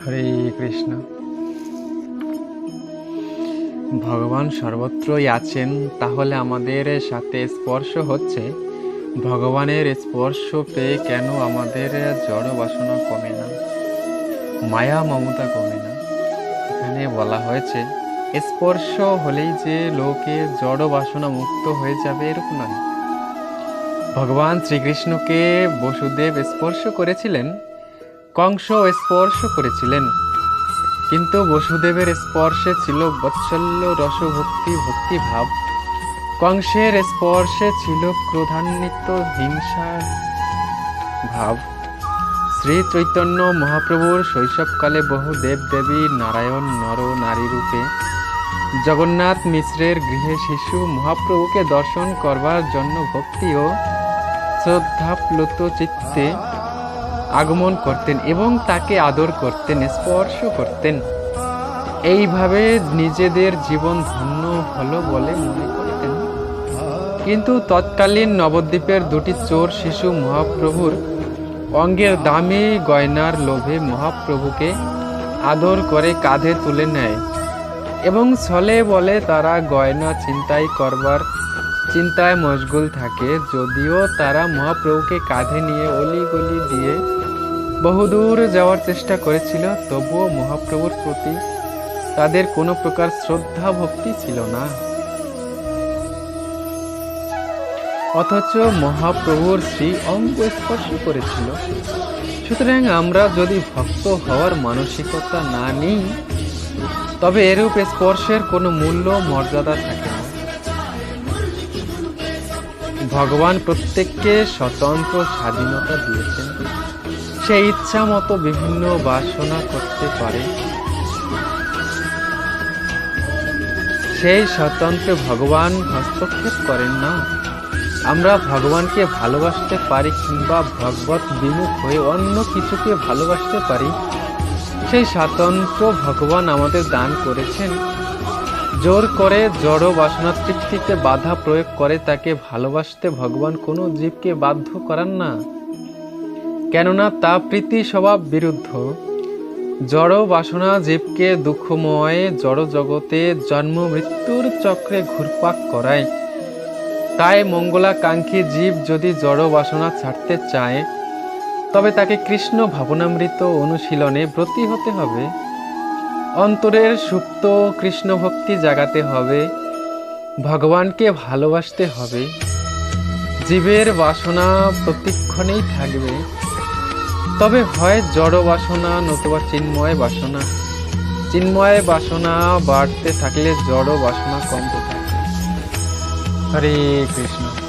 হরে কৃষ্ণ। ভগবান সর্বত্রই আছেন, তাহলে আমাদের সাথে স্পর্শ হচ্ছে। ভগবানের স্পর্শ পেয়ে কেন আমাদের জড় বাসনা কমে না? মায়া মমতা কমে না? এখানে বলা হয়েছে, স্পর্শ হলেই যে লোকে জড় বাসনা মুক্ত হয়ে যাবে এরকম নয়। ভগবান শ্রীকৃষ্ণকে বসুদেব স্পর্শ করেছিলেন কংস স্পর্শ করেছিলেন। কিন্তু বসুদেবের স্পর্শে ছিল বৎসল্য রসভক্তি ভক্তিভাব। কংসের স্পর্শে ছিল ক্রোধান্বিত হিংসার ভাব শ্রী চৈতন্য মহাপ্রভুর শৈশবকালে বহু দেব দেবী নারায়ণ নর নারী রূপে জগন্নাথ মিশ্রের গৃহে শিশু মহাপ্রভুকে দর্শন করবার জন্য ভক্তি ও শ্রদ্ধাপ্লুত চিত্তে আগমন করতেন এবং তাকে আদর করতেন, স্পর্শ করতেন। এইভাবে নিজেদের জীবন ধন্য হলো বলে মনে করতেন। কিন্তু তৎকালীন নবদ্বীপের দুটি চোর শিশু মহাপ্রভুর অঙ্গের দামি গয়নার লোভে মহাপ্রভুকে আদর করে কাঁধে তুলে নেয় এবং ছলে বলে তারা গয়না চিন্তাই করবার চিন্তায় মশগুল থাকে, যদিও তারা মহাপ্রভুকে কাঁধে নিয়ে অলিগলি দিয়ে বহুদূর যাওয়ার চেষ্টা করেছিল, তবুও মহাপ্রভুর প্রতি তাদের কোনো প্রকার শ্রদ্ধা ভক্তি ছিল না। অথচ মহাপ্রভুর শ্রী অঙ্গ স্পর্শ করেছিল। সুতরাং আমরা যদি ভক্ত হওয়ার মানসিকতা না নিই, তবে এরূপ স্পর্শের কোনো মূল্য, মর্যাদা থাকে না। ভগবান প্রত্যেককে স্বতন্ত্র স্বাধীনতা দিয়েছেন। সে ইচ্ছা মতো বিভিন্ন বাসনা করতে পারে। সেই স্বতন্ত্র ভগবান হস্তক্ষেপ করেন না। আমরা ভগবানকে ভালোবাসতে পারি কিংবা ভগবত বিমুখ হয়ে অন্য কিছুকে ভালোবাসতে পারি। সেই স্বাতন্ত্র ভগবান আমাদের দান করেছেন। জোর করে জড় বাসনা তৃপ্তিতে বাধা প্রয়োগ করে তাকে ভালোবাসতে ভগবান কোনো জীবকে বাধ্য করান না। কেননা তা প্রীতি স্বভাব বিরুদ্ধ। জড় বাসনা জীবকে দুঃখময়, জড় জগতে জন্ম মৃত্যুর চক্রে ঘুরপাক করায়। তাই মঙ্গলাকাঙ্ক্ষী জীব যদি জড় বাসনা ছাড়তে চায়, তবে তাকে কৃষ্ণ ভাবনামৃত অনুশীলনে ব্রতী হতে হবে। অন্তরের সুপ্ত কৃষ্ণ ভক্তি জাগাতে হবে, ভগবানকে ভালোবাসতে হবে। জীবের বাসনা প্রতিক্ষণেই থাকবে। তবে হয় জড় বাসনা নতুবা চিন্ময় বাসনা। চিন্ময় বাসনা বাড়তে থাকলে জড় বাসনা কমতে থাকে। হরে কৃষ্ণ।